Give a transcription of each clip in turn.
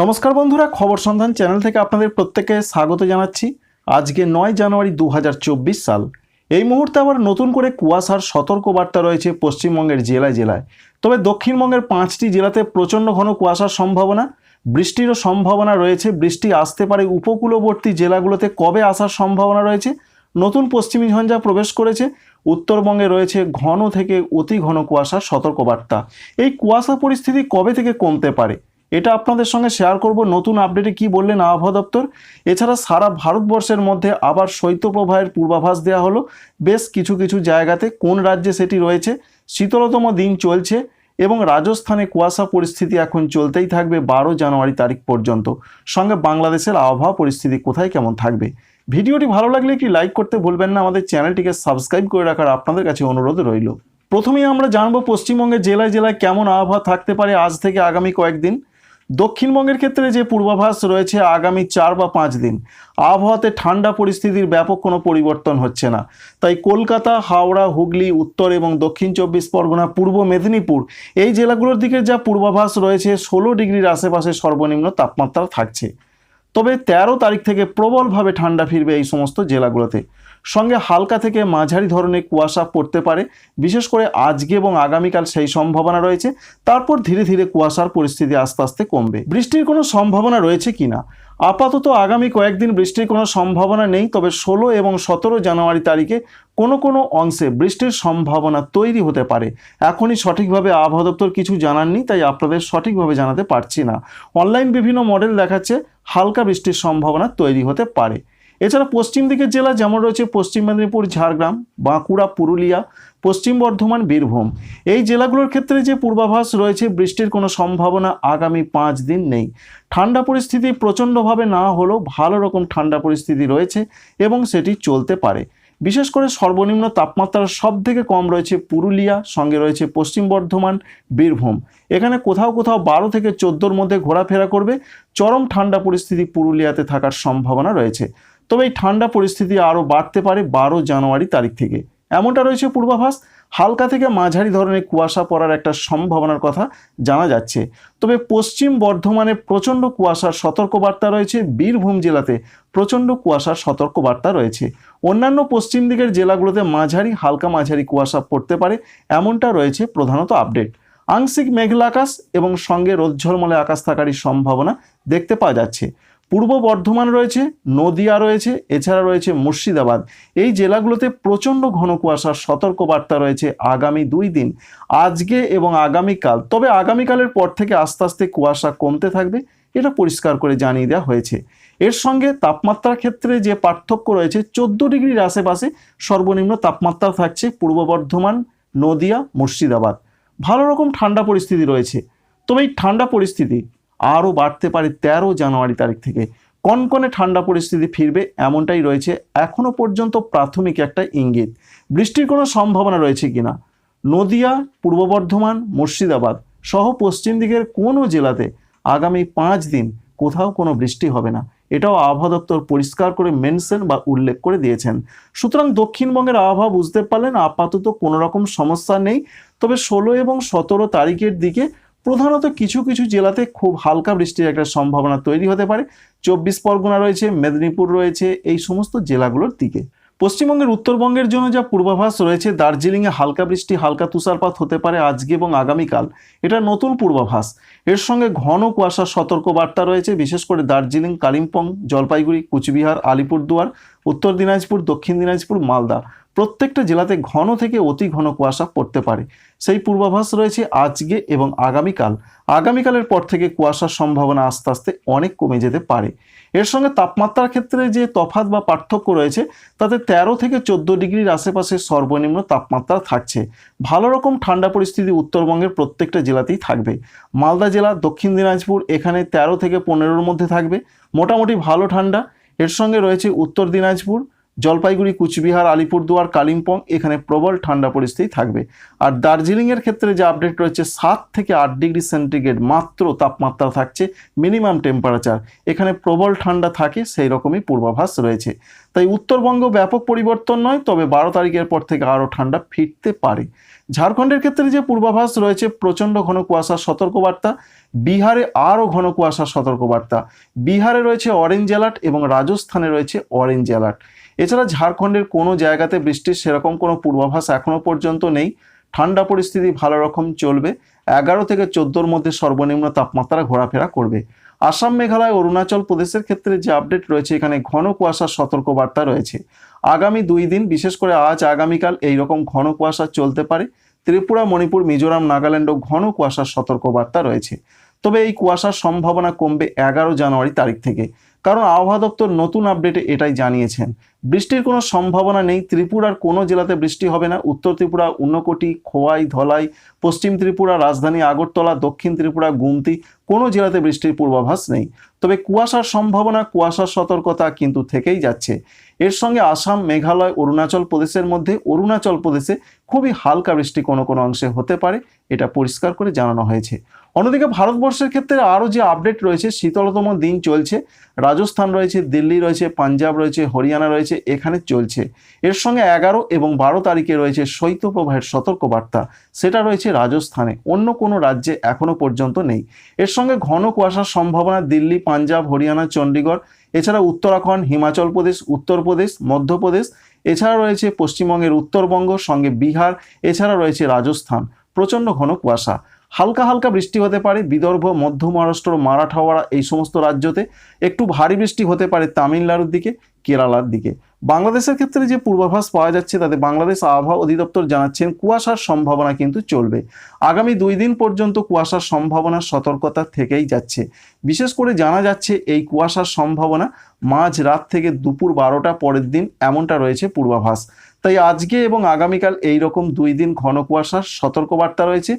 নমস্কার বন্ধুরা, খবর সন্ধান চ্যানেল থেকে আপনাদের প্রত্যেককে স্বাগত জানাচ্ছি। আজকে নয় জানুয়ারি দু হাজার চব্বিশ সাল। এই মুহূর্তে আবার নতুন করে কুয়াশার সতর্কবার্তা রয়েছে পশ্চিমবঙ্গের জেলায় জেলায়। তবে দক্ষিণবঙ্গের পাঁচটি জেলাতে প্রচণ্ড ঘন কুয়াশার সম্ভাবনা, বৃষ্টিরও সম্ভাবনা রয়েছে। বৃষ্টি আসতে পারে উপকূলবর্তী জেলাগুলোতে কবে আসার সম্ভাবনা রয়েছে? নতুন পশ্চিমী ঝঞ্ঝা প্রবেশ করেছে। উত্তরবঙ্গে রয়েছে ঘন থেকে অতি ঘন কুয়াশার সতর্কবার্তা। এই কুয়াশা পরিস্থিতি কবে থেকে কমতে পারে? এটা আপনাদের সঙ্গে শেয়ার করব। নতুন আপডেটে কি বললেন আবহাওয়া দপ্তর? এছাড়া সারা ভারতবর্ষের মধ্যে আবার শৈত্যপ্রবাহের পূর্বাভাস দেওয়া হলো। বেশ কিছু কিছু জায়গাতে কোন রাজ্যে সেটি রয়েছে, শীতলতম দিন চলছে এবং রাজস্থানে কুয়াশা পরিস্থিতি এখন চলতেই থাকবে বারো জানুয়ারি তারিখ পর্যন্ত। সঙ্গে বাংলাদেশের আবহাওয়া পরিস্থিতি কোথায় কেমন থাকবে? ভিডিওটি ভালো লাগলে কি লাইক করতে ভুলবেন না। আমাদের চ্যানেলটিকে সাবস্ক্রাইব করে রাখার আপনাদের কাছে অনুরোধ রইল। প্রথমেই আমরা জানব পশ্চিমবঙ্গের জেলায় জেলায় কেমন আবহাওয়া থাকতে পারে আজ থেকে আগামী কয়েকদিন। দক্ষিণবঙ্গের ক্ষেত্রে যে পূর্বাভাস রয়েছে আগামী চার বা পাঁচ দিন, আবহাওয়াতে ঠান্ডা পরিস্থিতির ব্যাপক কোনো পরিবর্তন হচ্ছে না। তাই কলকাতা, হাওড়া, হুগলি, উত্তর এবং দক্ষিণ চব্বিশ পরগনা, পূর্ব মেদিনীপুর এই জেলাগুলোর দিকে যা পূর্বাভাস রয়েছে, ষোলো ডিগ্রির আশেপাশে সর্বনিম্ন তাপমাত্রা থাকছে। তবে তেরো তারিখ থেকে প্রবলভাবে ঠান্ডা ফিরবে এই সমস্ত জেলাগুলোতে। সঙ্গে হালকা থেকে মাঝারি ধরনের কুয়াশা পড়তে পারে। বিশেষ করে আজকে এবং আগামীকাল সেই সম্ভাবনা রয়েছে। তারপর ধীরে ধীরে কুয়াশার পরিস্থিতি আস্তে আস্তে কমবে। বৃষ্টির কোনো সম্ভাবনা রয়েছে কিনা? আপাতত আগামী কয়েকদিন বৃষ্টির কোনো সম্ভাবনা নেই, তবে ষোলো এবং সতেরো জানুয়ারি তারিখে কোনো কোনো অংশে বৃষ্টির সম্ভাবনা তৈরি হতে পারে। এখনই সঠিকভাবে আবহাওয়া দপ্তর কিছু জানাননি, তাই আপনাদের সঠিকভাবে জানাতে পারছি না। অনলাইন বিভিন্ন মডেল দেখাচ্ছে, হালকা বৃষ্টির সম্ভাবনা তৈরি হতে পারে। এছাড়া পশ্চিম দিকের জেলা যেমন রয়েছে পশ্চিম মেদিনীপুর, ঝাড়গ্রাম, বাঁকুড়া, পুরুলিয়া, পশ্চিম বর্ধমান, বীরভূম। এই জেলাগুলোর ক্ষেত্রে যে পূর্বাভাস রয়েছে, বৃষ্টির কোনো সম্ভাবনা আগামী পাঁচ দিন নেই। ঠান্ডা পরিস্থিতি প্রচণ্ডভাবে না হলেও ভালো রকম ঠান্ডা পরিস্থিতি রয়েছে এবং সেটি চলতে পারে। বিশেষ করে সর্বনিম্ন তাপমাত্রা সব থেকে কম রয়েছে পুরুলিয়া, সঙ্গে রয়েছে পশ্চিম বর্ধমান, বীরভূম। এখানে কোথাও কোথাও বারো থেকে চোদ্দোর মধ্যে ঘোরাফেরা করবে। চরম ঠান্ডা পরিস্থিতি পুরুলিয়াতে থাকার সম্ভাবনা রয়েছে। তবে এই ঠান্ডা পরিস্থিতি আরও বাড়তে পারে বারো জানুয়ারি তারিখ থেকে। এমনটা রয়েছে পূর্বাভাস। হালকা থেকে মাঝারি ধরনের কুয়াশা পড়ার একটা সম্ভাবনার কথা জানা যাচ্ছে। তবে পশ্চিম বর্ধমানে প্রচণ্ড কুয়াশার সতর্কবার্তা রয়েছে। বীরভূম জেলাতে প্রচণ্ড কুয়াশার সতর্কবার্তা রয়েছে। অন্যান্য পশ্চিম দিকের জেলাগুলোতে মাঝারি, হালকা মাঝারি কুয়াশা পড়তে পারে, এমনটা রয়েছে প্রধানত আপডেট। আংশিক মেঘলা আকাশ এবং সঙ্গে রোজ্ঝলমলে আকাশ থাকারই সম্ভাবনা দেখতে পাওয়া যাচ্ছে। পূর্ব বর্ধমান রয়েছে, নদিয়া রয়েছে, এছাড়া রয়েছে মুর্শিদাবাদ। এই জেলাগুলোতে প্রচণ্ড ঘন কুয়াশার সতর্কবার্তা রয়েছে আগামী দুই দিন, আজকে এবং আগামীকাল। তবে আগামীকালের পর থেকে আস্তে আস্তে কুয়াশা কমতে থাকবে, এটা পরিষ্কার করে জানিয়ে দেওয়া হয়েছে। এর সঙ্গে তাপমাত্রার ক্ষেত্রে যে পার্থক্য রয়েছে, চোদ্দ ডিগ্রির আশেপাশে সর্বনিম্ন তাপমাত্রা থাকছে পূর্ব বর্ধমান, নদিয়া, মুর্শিদাবাদ। ভালো রকম ঠান্ডা পরিস্থিতি রয়েছে। তবে এই ঠান্ডা পরিস্থিতি আরও বাড়তে পারে তেরো জানুয়ারি তারিখ থেকে। কনকনে ঠান্ডা পরিস্থিতি ফিরবে এমনটাই রয়েছে এখনও পর্যন্ত প্রাথমিক একটা ইঙ্গিত। বৃষ্টির কোনো সম্ভাবনা রয়েছে কিনা? নদিয়া, পূর্ব বর্ধমান, মুর্শিদাবাদ সহ পশ্চিম দিকের কোনো জেলাতে আগামী পাঁচ দিন কোথাও কোনো বৃষ্টি হবে না। এটাও আবহাওয়া দপ্তর পরিষ্কার করে মেনশন বা উল্লেখ করে দিয়েছেন। সুতরাং দক্ষিণবঙ্গের আবহাওয়া বুঝতে পারলেন আপাতত কোনো রকম সমস্যা নেই। তবে ষোলো এবং সতেরো তারিখের দিকে প্রধানত কিছু কিছু জেলাতে খুব হালকা বৃষ্টির একটা সম্ভাবনা তৈরি হতে পারে। চব্বিশ পরগনা রয়েছে, মেদিনীপুর রয়েছে, এই সমস্ত জেলাগুলোর দিকে। পশ্চিমবঙ্গের উত্তরবঙ্গের জন্য যা পূর্বাভাস রয়েছে, দার্জিলিংয়ে হালকা বৃষ্টি, হালকা তুষারপাত হতে পারে আজকে এবং আগামীকাল। এটা নতুন পূর্বাভাস। এর সঙ্গে ঘন কুয়াশার সতর্ক বার্তা রয়েছে, বিশেষ করে দার্জিলিং, কালিম্পং, জলপাইগুড়ি, কুচবিহার, আলিপুরদুয়ার, উত্তর দিনাজপুর, দক্ষিণ দিনাজপুর, মালদা। প্রত্যেকটা জেলাতে ঘন থেকে অতি ঘন কুয়াশা পড়তে পারে। সেই পূর্বাভাস রয়েছে আজকে এবং আগামীকাল। আগামীকালের পর থেকে কুয়াশার সম্ভাবনা আস্তে আস্তে অনেক কমে যেতে পারে। এর সঙ্গে তাপমাত্রার ক্ষেত্রে যে তফাৎ বা পার্থক্য রয়েছে, তাতে তেরো থেকে চোদ্দ ডিগ্রির আশেপাশে সর্বনিম্ন তাপমাত্রা থাকছে। ভালো রকম ঠান্ডা পরিস্থিতি উত্তরবঙ্গের প্রত্যেকটা জেলাতেই থাকবে। মালদা জেলা, দক্ষিণ দিনাজপুর এখানে তেরো থেকে পনেরোর মধ্যে থাকবে। মোটামুটি ভালো ঠান্ডা। এর সঙ্গে রয়েছে উত্তর দিনাজপুর জলপাইগুড়ি, কুচবিহার, আলিপুরদুয়ার, কালিম্পং এখানে প্রবল ঠান্ডা পরিস্থিতি থাকবে। আর দার্জিলিংয়ের ক্ষেত্রে যে আপডেট রয়েছে, সাত থেকে আট ডিগ্রি সেন্টিগ্রেড মাত্র তাপমাত্রা থাকছে, মিনিমাম টেম্পারেচার এখানে প্রবল ঠান্ডা থাকে, সেই রকমই পূর্বাভাস রয়েছে। তাই উত্তরবঙ্গ ব্যাপক পরিবর্তন নয়, তবে বারো তারিখের পর থেকে আরও ঠান্ডা ফিরতে পারে। ঝাড়খণ্ডের ক্ষেত্রে যে পূর্বাভাস রয়েছে, প্রচণ্ড ঘন কুয়াশার সতর্কবার্তা। বিহারে আরও ঘন কুয়াশার সতর্কবার্তা। বিহারে রয়েছে অরেঞ্জ অ্যালার্ট এবং রাজস্থানে রয়েছে অরেঞ্জ অ্যালার্ট এছাড়া ঝাড়খণ্ডের কোনো জায়গাতে বৃষ্টির সেরকম কোনো পূর্বাভাস এখনও পর্যন্ত নেই। ঠান্ডা পরিস্থিতি ভালো রকম চলবে। এগারো থেকে চোদ্দোর মধ্যে সর্বনিম্ন তাপমাত্রা ঘোরাফেরা করবে। আসাম, মেঘালয়, অরুণাচল প্রদেশের ক্ষেত্রে যে আপডেট রয়েছে, এখানে ঘন কুয়াশার সতর্কবার্তা রয়েছে। আগামী দুই দিন, বিশেষ করে আজ, আগামীকাল এই রকম ঘন কুয়াশা চলতে পারে। ত্রিপুরা, মণিপুর, মিজোরাম নাগাল্যান্ডও ঘন কুয়াশার সতর্কবার্তা রয়েছে। তবে এই কুয়াশার সম্ভাবনা কমবে এগারো জানুয়ারি তারিখ থেকে। কারণ আবহাওয়া দপ্তর নতুন আপডেটে এটাই জানিয়েছেন। বৃষ্টির কোনো সম্ভাবনা নেই। ত্রিপুরার কোনো জেলাতে বৃষ্টি হবে না। উত্তর ত্রিপুরা ঊনকোটি খোয়াই, ধলাই, পশ্চিম ত্রিপুরা, রাজধানী আগরতলা, দক্ষিণ ত্রিপুরা, গুমতি, কোনো জেলাতে বৃষ্টির পূর্বাভাস নেই। তবে কুয়াশার সম্ভাবনা, কুয়াশার সতর্কতা কিন্তু থেকেই যাচ্ছে। এর সঙ্গে আসাম, মেঘালয়, অরুণাচল প্রদেশের মধ্যে অরুণাচল প্রদেশে খুবই হালকা বৃষ্টি কোনো কোনো অংশে হতে পারে, এটা পরিষ্কার করে জানানো হয়েছে। অন্যদিকে ভারতবর্ষের ক্ষেত্রে আরও যে আপডেট রয়েছে, শীতলতম দিন চলছে। রাজস্থান রয়েছে, দিল্লি রয়েছে, পাঞ্জাব রয়েছে, হরিয়ানা রয়েছে, এখানে চলছে। এর সঙ্গে এগারো এবং বারো তারিখে রয়েছে শৈত্যপ্রবাহের সতর্কবার্তা। সেটা রয়েছে রাজস্থানে, অন্য কোনো রাজ্যে এখনও পর্যন্ত নেই। এর সঙ্গে ঘন কুয়াশার সম্ভাবনা, দিল্লি, পাঞ্জাব, হরিয়ানা, চণ্ডীগড় এছাড়া উত্তরাখণ্ড, হিমাচল প্রদেশ উত্তরপ্রদেশ মধ্যপ্রদেশ এছাড়া রয়েছে পশ্চিমবঙ্গের উত্তরবঙ্গ, সঙ্গে বিহার, এছাড়া রয়েছে রাজস্থান। প্রচণ্ড ঘন কুয়াশা। হালকা হালকা বৃষ্টি হতে পারে বিদর্ভ, মধ্য মহারাষ্ট্র, মারাঠাওয়াড়া এই সমস্ত রাজ্যতে। একটু ভারী বৃষ্টি হতে পারে তামিলনাড়ুর দিকে। কেরালার দিকে। বাংলাদেশের ক্ষেত্রে যে পূর্বাভাস পাওয়া যাচ্ছে, তাতে বাংলাদেশ আবহাওয়া অধিদপ্তর জানাচ্ছেন, কুয়াশার সম্ভাবনা কিন্তু চলবে। আগামী দুই দিন পর্যন্ত কুয়াশার সম্ভাবনা সতর্কতা থেকেই যাচ্ছে। বিশেষ করে জানা যাচ্ছে, এই কুয়াশার সম্ভাবনা মাঝ রাত থেকে দুপুর বারোটা পরের দিন এমনটা রয়েছে পূর্বাভাস। তাই আজকে এবং আগামীকাল এই রকম দুই দিন ঘন কুয়াশার সতর্কবার্তা রয়েছে।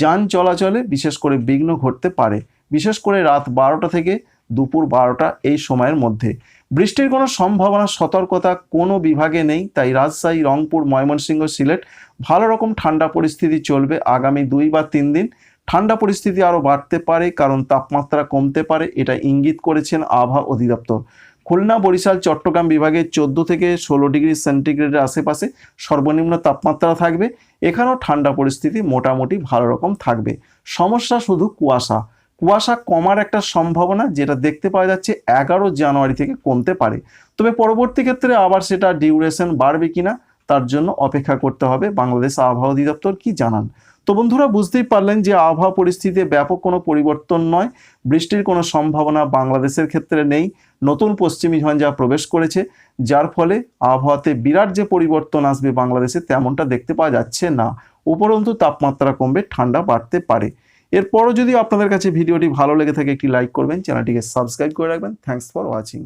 যান চলাচলে বিশেষ করে বিঘ্ন ঘটতে পারে। বিশেষ করে রাত বারোটা থেকে দুপুর বারোটা এই সময়ের মধ্যে। বৃষ্টির কোনো সম্ভাবনা, সতর্কতা কোনো বিভাগে নেই, তাই রাজশাহী, রংপুর, ময়মনসিংহ, সিলেট ভালো রকম ঠান্ডা পরিস্থিতি চলবে আগামী দুই বা তিন দিন। ঠান্ডা পরিস্থিতি আরও বাড়তে পারে, কারণ তাপমাত্রা কমতে পারে, এটা ইঙ্গিত করেছেন আবহাওয়া অধিদপ্তর। খুলনা, বরিশাল, চট্টগ্রাম বিভাগে চোদ্দ থেকে ষোলো ডিগ্রি সেন্টিগ্রেডের আশেপাশে সর্বনিম্ন তাপমাত্রা থাকবে। এখানেও ঠান্ডা পরিস্থিতি মোটামুটি ভালো রকম থাকবে। সমস্যা শুধু কুয়াশা। কুয়াশা কমার একটা সম্ভাবনা যেটা দেখতে পাওয়া যাচ্ছে এগারো জানুয়ারি থেকে কমতে পারে। তবে পরবর্তী ক্ষেত্রে আবার সেটা ডিউরেশন বাড়বে কিনা তার জন্য অপেক্ষা করতে হবে। বাংলাদেশ আবহাওয়া অধিদপ্তর কি জানান? তো বন্ধুরা, বুঝতেই পারলেন যে আবহাওয়া পরিস্থিতিতে ব্যাপক কোনো পরিবর্তন নয়। বৃষ্টির কোনো সম্ভাবনা বাংলাদেশের ক্ষেত্রে নেই। নতুন পশ্চিমী ঝঞ্ঝা প্রবেশ করেছে, যার ফলে আবহাওয়াতে বিরাট যে পরিবর্তন আসবে বাংলাদেশে তেমনটা দেখতে পাওয়া যাচ্ছে না। উপরন্তু তাপমাত্রা কমবে, ঠান্ডা বাড়তে পারে। এরপরও যদি আপনাদের কাছে ভিডিওটি ভালো লেগে থাকে, একটি লাইক করবেন, চ্যানেলটিকে সাবস্ক্রাইব করে রাখবেন। Thanks for watching